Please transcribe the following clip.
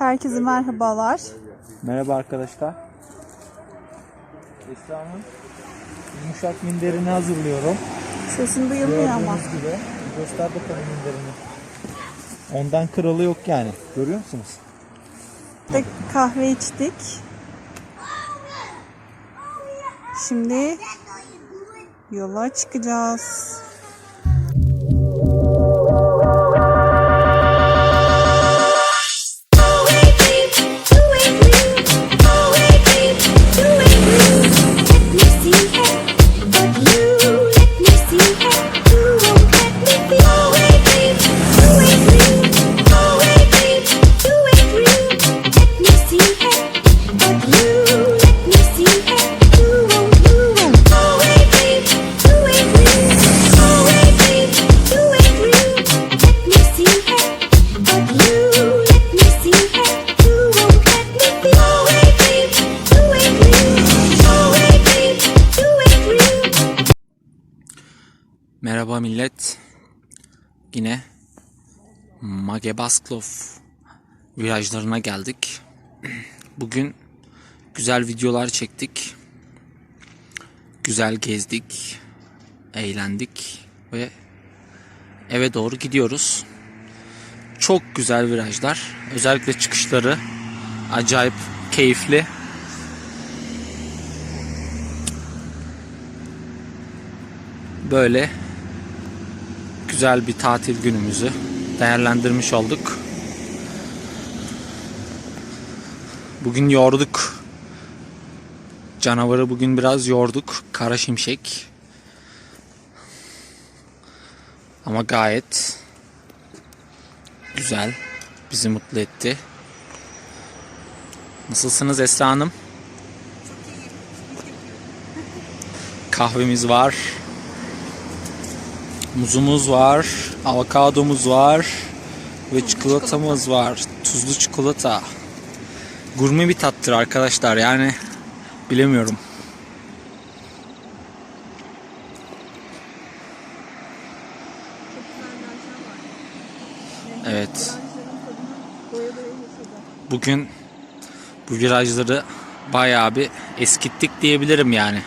Herkese merhabalar. Merhaba arkadaşlar. Esra'nın yumuşak minderini hazırlıyorum. Sesin duyulmuyor ama. Gibi. Göster bakalım minderini. Ondan kralı yok yani. Görüyor musunuz? De kahve içtik. Şimdi yola çıkacağız. Merhaba millet. Yine Magebasklov virajlarına geldik. Bugün güzel videolar çektik. Güzel gezdik. Eğlendik ve eve doğru gidiyoruz. Çok güzel virajlar. Özellikle çıkışları acayip keyifli. Böyle güzel bir tatil günümüzü değerlendirmiş olduk. Bugün yorduk. Canavarı bugün biraz yorduk. Kara şimşek. Ama gayet güzel. Bizi mutlu etti. Nasılsınız Esra Hanım? Kahvemiz var. Muzumuz var, avokadomuz var ve çikolatamız var. Tuzlu çikolata. Gurme bir tattır arkadaşlar yani bilemiyorum. Evet. Bugün bu virajları bayağı bir eskittik diyebilirim yani.